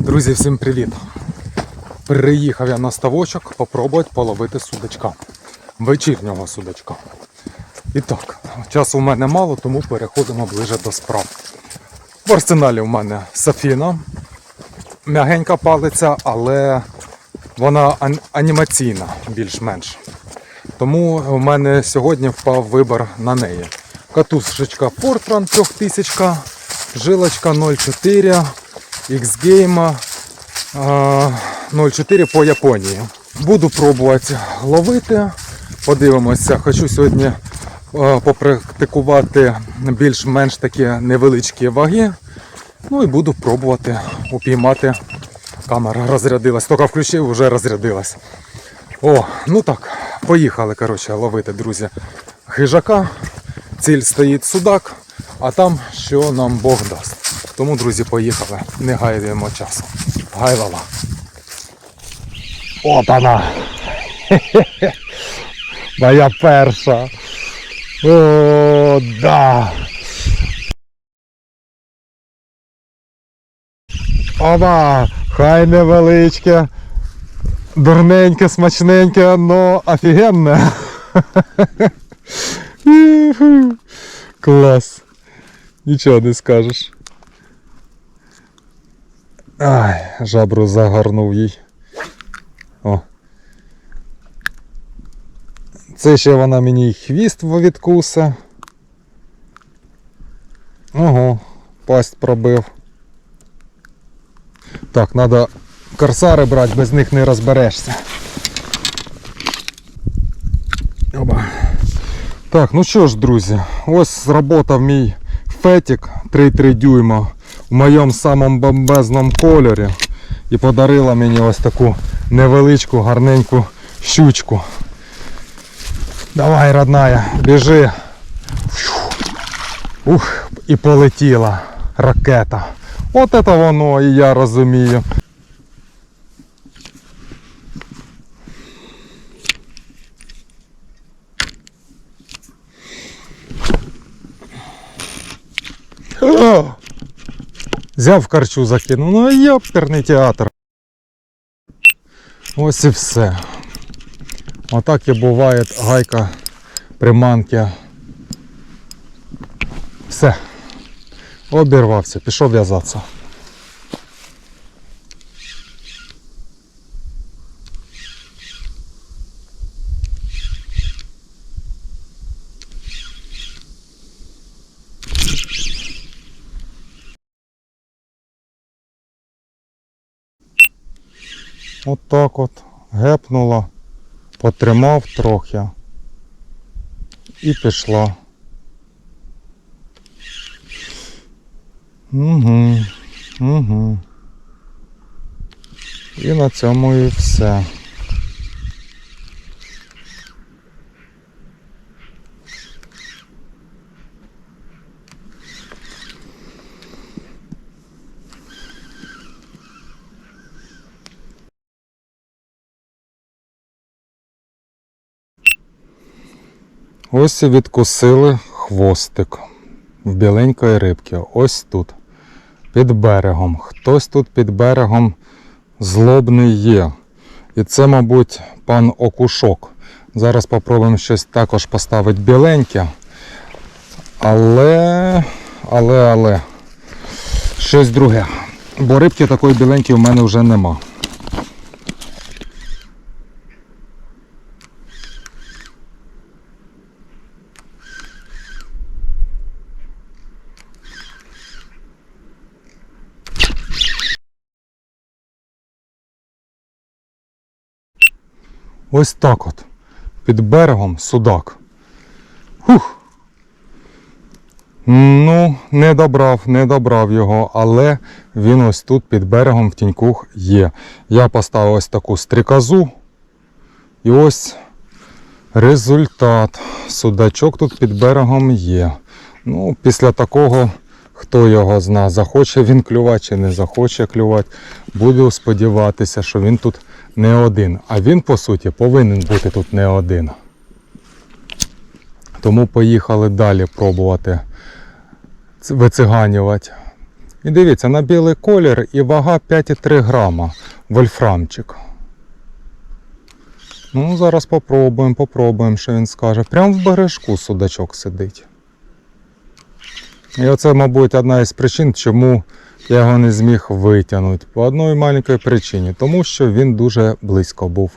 Друзі, всім привіт! Приїхав я на ставочок попробувати половити судачка. Вечірнього судачка. І так, часу в мене мало, тому переходимо ближе до справ. В арсеналі в мене Сафіна. М'ягенька палиця, але вона анімаційна більш-менш. Тому в мене сьогодні впав вибір на неї. Катушечка Fortran 3000, жилочка 0,4, X-Game 0,4 по Японії. Буду пробувати ловити. Подивимося, хочу сьогодні попрактикувати більш-менш такі невеличкі ваги. Ну і буду пробувати упіймати. Камера розрядилась, тільки включив, вже розрядилась. О, ну так, поїхали, коротше, ловити, друзі, хижака. Ціль стоїть судак, а там що нам Бог дасть. Тому, друзі, поїхали. Не гайдаємо часу. Гайлала. От вона. Моя перша. О, да. Оба, хай невеличке, дурненьке, смачненьке, но офігенне. Клас. Нічого не скажеш. Ай, жабру загорнув їй. О. Це ще вона мені хвіст відкуса. Ого, пасть пробив. Так, треба корсари брати, без них не розберешся. Оба. Так, ну що ж, друзі, ось зработав мій фетік 3,3 дюйма в моєму самому бомбезному кольорі. І подарила мені ось таку невеличку гарненьку щучку. Давай, родная, біжи. Ух, і полетіла ракета. От це воно, і я розумію. О! Взяв карчу закинув. Ну йоптерний театр. Ось і все. Отак і буває гайка приманки. Все. Обірвався, пішов в'язатися. От так от гепнула, потримав трохи і пішла. Угу, угу. І на цьому і все. Ось відкусили хвостик в біленької рибки. Ось тут. Під берегом. Хтось тут під берегом злобний є. І це, мабуть, пан Окушок. Зараз спробуємо щось також поставити біленьке. Але, але, але. Щось друге. Бо рибки такої біленької в мене вже нема. Ось так от. Під берегом судак. Хух. Ну, не добрав, не добрав його, але він ось тут під берегом в тіньку є. Я поставив ось таку стріказу. І ось результат. Судачок тут під берегом є. Ну, після такого, хто його зна, захоче він клювати чи не захоче клювати. Буду сподіватися, що він тут не один. А він, по суті, повинен бути тут не один. Тому поїхали далі пробувати вициганювати І дивіться, на білий колір і вага 5,3 грама вольфрамчик. Ну, зараз попробуємо, попробуємо, що він скаже. Прямо в бережку судачок сидить. І оце, мабуть, одна із причин, чому я його не зміг витягнути. По одній маленькій причині, тому що він дуже близько був.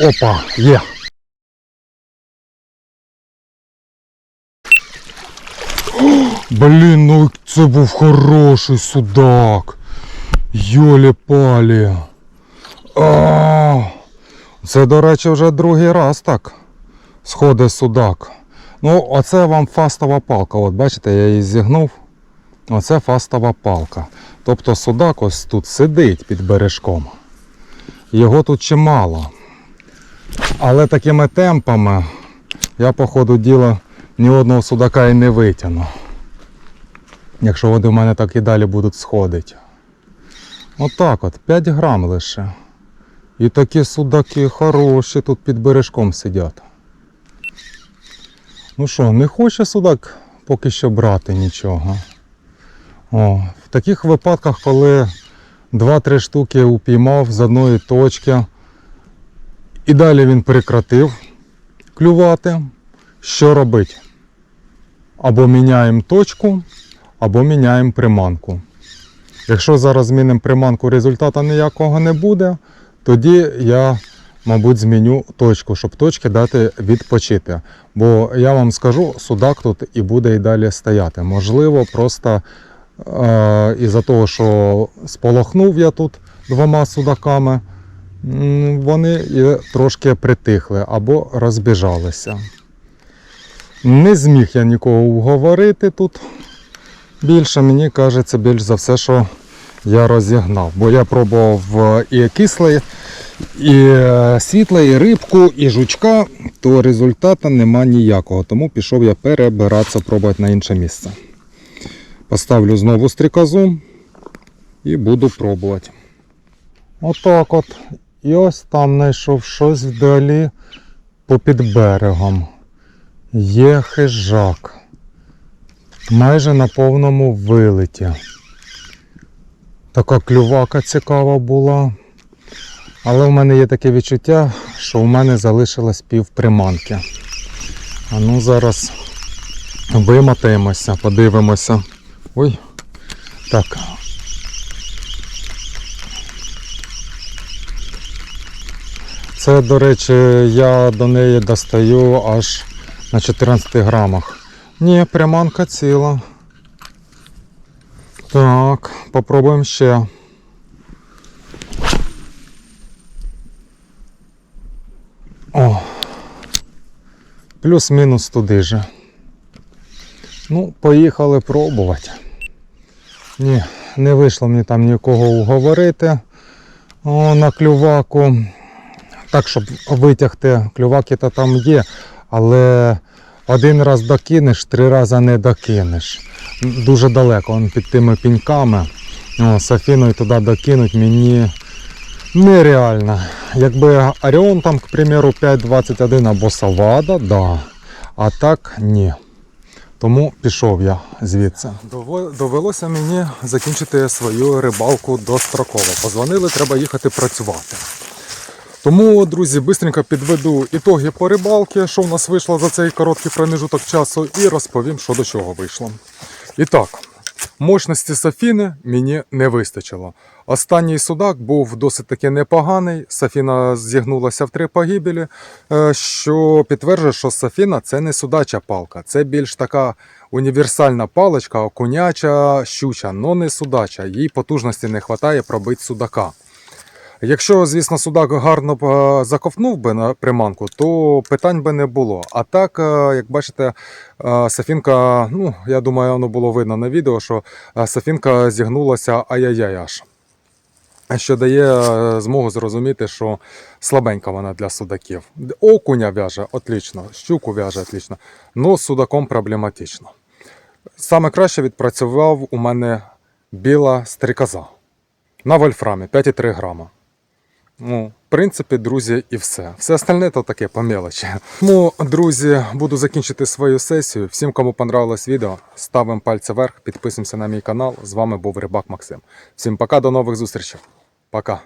Опа, є. Блін, ну це був хороший судак. Йолі палі. А, Це, до речі, вже другий раз так. Сходить судак. Ну, оце вам фастова палка. От бачите, я її зігнув. Оце фастова палка. Тобто судак ось тут сидить під бережком. Його тут чимало. Але такими темпами я, по ходу діла, ні одного судака і не витягну. Якщо вони в мене так і далі будуть сходити. Отак от, 5 грам лише. І такі судаки хороші тут під бережком сидять. Ну що, не хоче судак поки що брати нічого. О, в таких випадках, коли 2-3 штуки упіймав з одної точки, і далі він прекратив клювати, що робити? Або міняємо точку, або міняємо приманку. Якщо зараз змінимо приманку, результату ніякого не буде, тоді я, мабуть, зміню точку, щоб точки дати відпочити. Бо я вам скажу, судак тут і буде і далі стояти. Можливо, просто е- із-за того, що сполохнув я тут двома судаками, вони і трошки притихли або розбіжалися. Не зміг я нікого уговорити тут. Більше мені кажеться, більш за все, що я розігнав. Бо я пробував е, і кислий, і е, світле, і рибку, і жучка, то результату нема ніякого. Тому пішов я перебиратися, пробувати на інше місце. Поставлю знову стрікозу і буду пробувати. Отак от. І ось там знайшов щось вдалі попід берегом. Є хижак. Майже на повному вилеті. Така клювака цікава була. Але в мене є таке відчуття, що у мене залишилось пів приманки. А ну зараз вимотаємося, подивимося. Ой. Так. Це, до речі, я до неї достаю аж на 14 грамах. Ні, приманка ціла. Так, попробуємо ще. О. Плюс-мінус туди же. Ну, поїхали пробувати. Ні, не вийшло мені там нікого уговорити о, на клюваку. Так, щоб витягти, клюваки то там є, але один раз докинеш, три рази не докинеш. Дуже далеко, он під тими піньками. О, Софіною туди докинуть мені нереально. Якби Оріон там, к примеру, 5.21 або Савада, да. А так ні. Тому пішов я звідси. Довелося мені закінчити свою рибалку достроково. Позвонили, треба їхати працювати. Тому, друзі, бистренько підведу ітоги по рибалці, що в нас вийшло за цей короткий проміжуток часу, і розповім, що до чого вийшло. І так, мощності Софіни мені не вистачило. Останній судак був досить таки непоганий. Софіна зігнулася в три погибелі, е, що підтверджує, що Софіна це не судача палка, це більш така універсальна паличка, окуняча, щуча, але не судача. Їй потужності не вистачає пробити судака. Якщо, звісно, судак гарно б е, заковтнув би на приманку, то питань би не було. А так, е, як бачите, е, Сафінка, ну, я думаю, воно було видно на відео, що Сафінка зігнулася ай-яй-яй аж. Що дає змогу зрозуміти, що слабенька вона для судаків. Окуня в'яже отлично, щуку в'яже отлично, але з судаком проблематично. Саме краще відпрацював у мене біла стрікоза. на вольфрамі 5,3 грама. Ну, в принципі, друзі, і все. Все остальне то таке по мелочі. Тому, друзі, буду закінчити свою сесію. Всім, кому понравилось відео, ставимо пальці вверх, підписуємося на мій канал. З вами був Рибак Максим. Всім пока, до нових зустрічей. Пока.